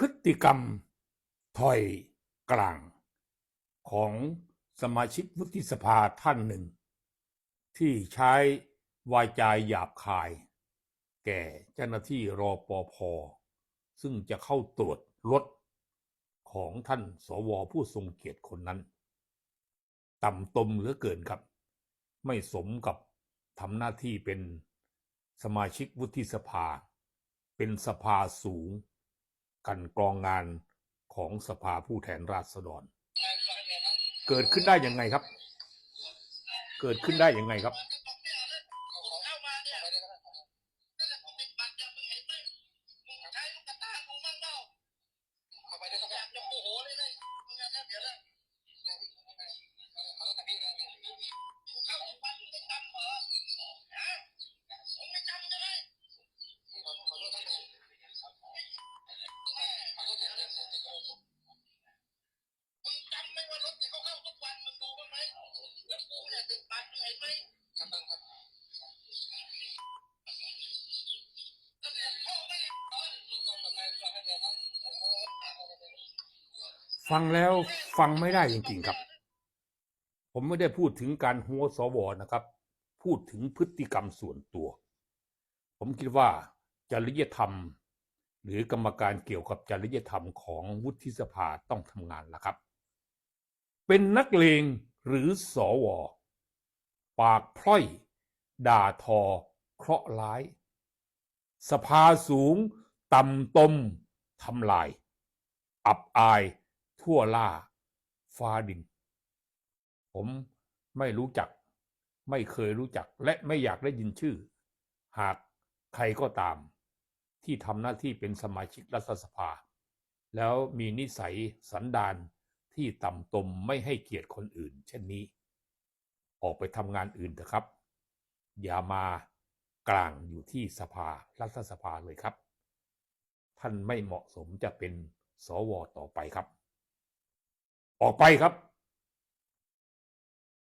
พฤติกรรมถอยกลาง ของสมาชิกวุฒิสภาท่านหนึ่ง ที่ใช้วาจาหยาบคาย แก่เจ้าหน้าที่รอปภซึ่งจะเข้าตรวจรถของท่านสวผู้ทรงเกียรติคนนั้น ต่ำตมเหลือเกินครับ ไม่สมกับทำหน้าที่เป็นสมาชิกวุฒิสภา เป็นสภาสูง กันกรองงานของสภาผู้แทนราษฎร เกิดขึ้นได้ยังไงครับ เกิดขึ้นได้ยังไงครับ ฟังแล้วฟังไม่ได้จริงๆครับ ผมไม่ได้พูดถึงการหัวสวนะครับ พูดถึงพฤติกรรมส่วนตัว ผมคิดว่าจริยธรรม หรือกรรมการเกี่ยวกับจริยธรรมของวุฒิสภาต้องทำงานแล้วครับ เป็นนักเลงหรือสอวอปากพร่อย ด่าทอ เคราะห์ร้าย สภาสูง ต่ำตมทำลาย อับอาย ทั่วล่า ฟ้าดิน ผมไม่รู้จัก ไม่เคยรู้จักและไม่อยากได้ยินชื่อ หากใครก็ตาม ที่ทำหน้าที่เป็นสมาชิกรัฐสภา แล้วมีนิสัยสันดานที่ต่ำตมไม่ให้เกียรติคนอื่น เช่นนี้ ออกไปทำงานอื่นเถอะครับ อย่ามากลางอยู่ที่สภารัฐสภาเลยครับ ท่านไม่เหมาะสมจะเป็นสวต่อไปครับ ออกไปครับ